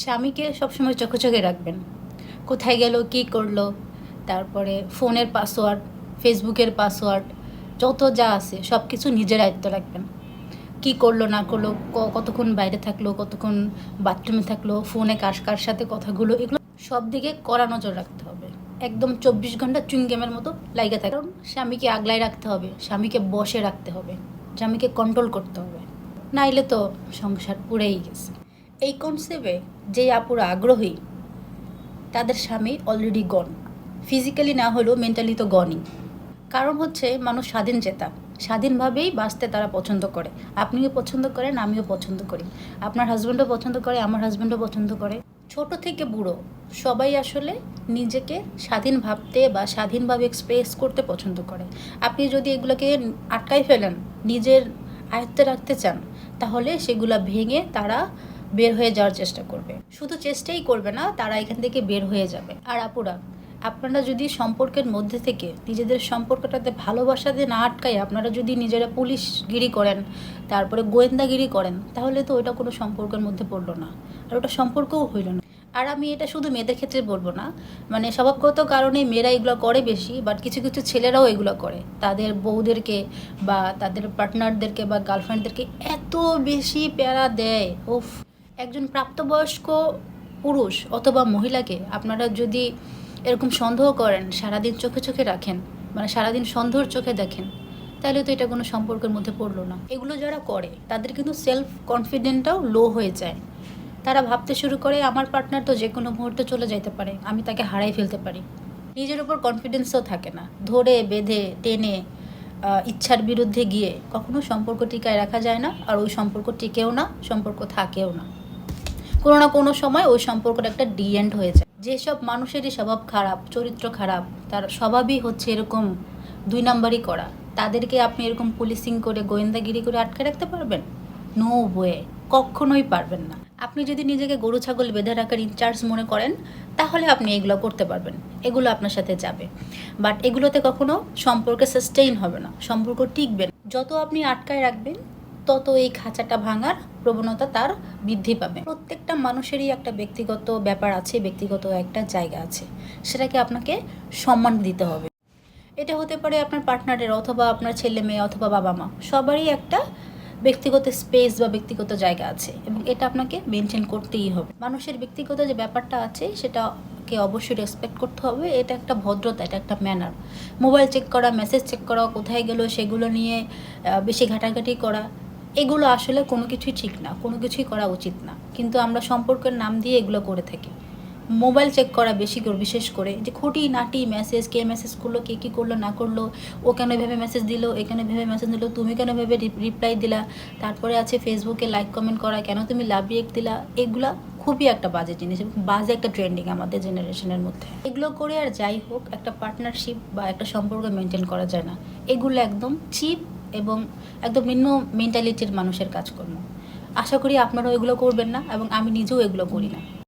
স্বামীকে সবসময় চোখে চোখে রাখবেন। কোথায় গেল, কী করল, তারপরে ফোনের পাসওয়ার্ড, ফেসবুকের পাসওয়ার্ড, যত যা আছে সব কিছু নিজের আয়ত্ত রাখবেন। কি করল, না করল কতক্ষণ বাইরে থাকল, কতক্ষণ বাথরুমে থাকল, ফোনে কার কার সাথে কথাগুলো, এগুলো সব দিকে কড়া নজর রাখতে হবে। একদম চব্বিশ ঘণ্টা চুইংগেমের মতো লাইগে থাকে। কারণ স্বামীকে আগলায় রাখতে হবে, স্বামীকে বসে রাখতে হবে, স্বামীকে কন্ট্রোল করতে হবে। নাইলে তো সংসার পুড়েই গেছে। এই কনসেপ্টে যে আপুরা আগ্রহী, তাদের স্বামী অলরেডি গন ফিজিক্যালি না হলেও মেন্টালি তো গনই কারণ হচ্ছে মানুষ স্বাধীন চেতা। স্বাধীনভাবেই বাঁচতে তারা পছন্দ করে। আপনিও পছন্দ করেন, আমিও পছন্দ করি। আপনার হাজব্যান্ডও পছন্দ করে, আমার হাজব্যান্ডও পছন্দ করে। ছোট থেকে বুড়ো, সবাই আসলে নিজেকে স্বাধীন ভাবতে বা স্বাধীনভাবে এক্সপ্রেস করতে পছন্দ করে। আপনি যদি এগুলোকে আটকাই ফেলেন, নিজের আয়ত্তে রাখতে চান, তাহলে সেগুলো ভেঙে তারা বের হয়ে যাওয়ার চেষ্টা করবে। শুধু চেষ্টাই করবে না, তারা এখান থেকে বের হয়ে যাবে। আর আপুরা, আপনারা যদি সম্পর্কের মধ্যে থেকে নিজেদের সম্পর্কটাতে ভালোবাসাতে না আটকায়, আপনারা যদি নিজেরা পুলিশগিরি করেন, তারপরে গোয়েন্দাগিরি করেন, তাহলে তো ওটা কোনো সম্পর্কের মধ্যে পড়ল না। আর ওটা সম্পর্কও হইল না। আর আমি এটা শুধু মেয়েদের ক্ষেত্রে বলব না মানে স্বভাবগত কারণে মেয়েরা এগুলো করে বেশি বাট কিছু কিছু ছেলেরাও এগুলো করে। তাদের বউদেরকে বা তাদের পার্টনারদেরকে বা গার্লফ্রেন্ডদেরকে এত বেশি প্যারা দেয় ওফ একজন প্রাপ্তবয়স্ক পুরুষ অথবা মহিলাকে আপনারা যদি এরকম সন্দেহ করেন, সারাদিন চোখে চোখে রাখেন মানে সারাদিন সন্দেহর চোখে দেখেন, তাহলে তো এটা কোনো সম্পর্কের মধ্যে পড়ল না। এগুলো যারা করে, তাদের কিন্তু সেলফ কনফিডেন্টটাও লো হয়ে যায়। তারা ভাবতে শুরু করে, আমার পার্টনার তো যে কোনো মুহূর্তে চলে যেতে পারে, আমি তাকে হারাই ফেলতে পারি। নিজের উপর কনফিডেন্সও থাকে না। ধরে, বেঁধে, টেনে ইচ্ছার বিরুদ্ধে গিয়ে কখনো সম্পর্ক টিকায় রাখা যায় না, আর ওই সম্পর্ক টিকেও না, সম্পর্ক থাকেও না। কোনো না কোনো সময় ওই সম্পর্কটা একটা ডিএন্ড হয়ে যায়। যেসব মানুষেরই স্বভাব খারাপ, চরিত্র খারাপ, তার স্বভাবই হচ্ছে এরকম দুই নাম্বারই করা। তাদেরকে আপনি এরকম পুলিশিং করে, গোয়েন্দাগিরি করে আটকে রাখতে পারবেন? নো ওয়ে কখনোই পারবেন না। আপনি যদি নিজেকে গরু, ছাগল বেঁধে রাখার ইনচার্জ মনে করেন, তাহলে আপনি এগুলো করতে পারবেন। এগুলো আপনার সাথে যাবে। বাট এগুলোতে কখনো সম্পর্কে সাস্টেইন হবে না। সম্পর্ক টিকবে না। যত আপনি আটকায় রাখবেন তত এই খাঁচাটা ভাঙার প্রবণতা তার বৃদ্ধি পাবে। প্রত্যেকটা মানুষেরই একটা ব্যক্তিগত ব্যাপার আছে, ব্যক্তিগত একটা জায়গা আছে। সেটাকে আপনাকে সম্মান দিতে হবে। এটা হতে পারে আপনার পার্টনারের অথবা আপনার ছেলে মেয়ে অথবা বাবা মা। সবারই একটা ব্যক্তিগত স্পেস বা ব্যক্তিগত জায়গা আছে এবং এটা আপনাকে মেনটেন করতেই হবে। মানুষের ব্যক্তিগত যে ব্যাপারটা আছে, সেটাকে অবশ্যই রেসপেক্ট করতে হবে। এটা একটা ভদ্রতা, এটা একটা ম্যানার মোবাইল চেক করা মেসেজ চেক করা, কোথায় গেল, সেগুলো নিয়ে বেশি ঘাটাঘাটি করা এগুলো আসলে কোনো কিছুই ঠিক না, কোনো কিছুই করা উচিত না। কিন্তু আমরা সম্পর্কের নাম দিয়ে এগুলো করে থাকি। মোবাইল চেক করা বেশি করে, বিশেষ করে যে খুঁটি, নাটি মেসেজ কে মেসেজ করল, কে কী করল, না করল, ও কেন ভেবে মেসেজ দিল এখানে ভেবে মেসেজ দিল, তুমি কেন ভেবে রিপ্লাই দিলা, তারপরে আছে ফেসবুকে লাইক কমেন্ট করা, কেন তুমি লাভ রিয়েক্ট দিলা, এগুলা খুবই একটা বাজে জিনিস বাজে একটা ট্রেন্ডিং আমাদের জেনারেশনের মধ্যে। এগুলো করে আর যাই হোক, একটা পার্টনারশিপ বা একটা সম্পর্ক মেনটেন করা যায় না। এগুলো একদম চিপ এবং একদম নিম্ন মেন্টালিটির মানুষের কাজকর্ম। আশা করি আপনারাও এগুলো করবেন না এবং আমি নিজেও এগুলো করি না।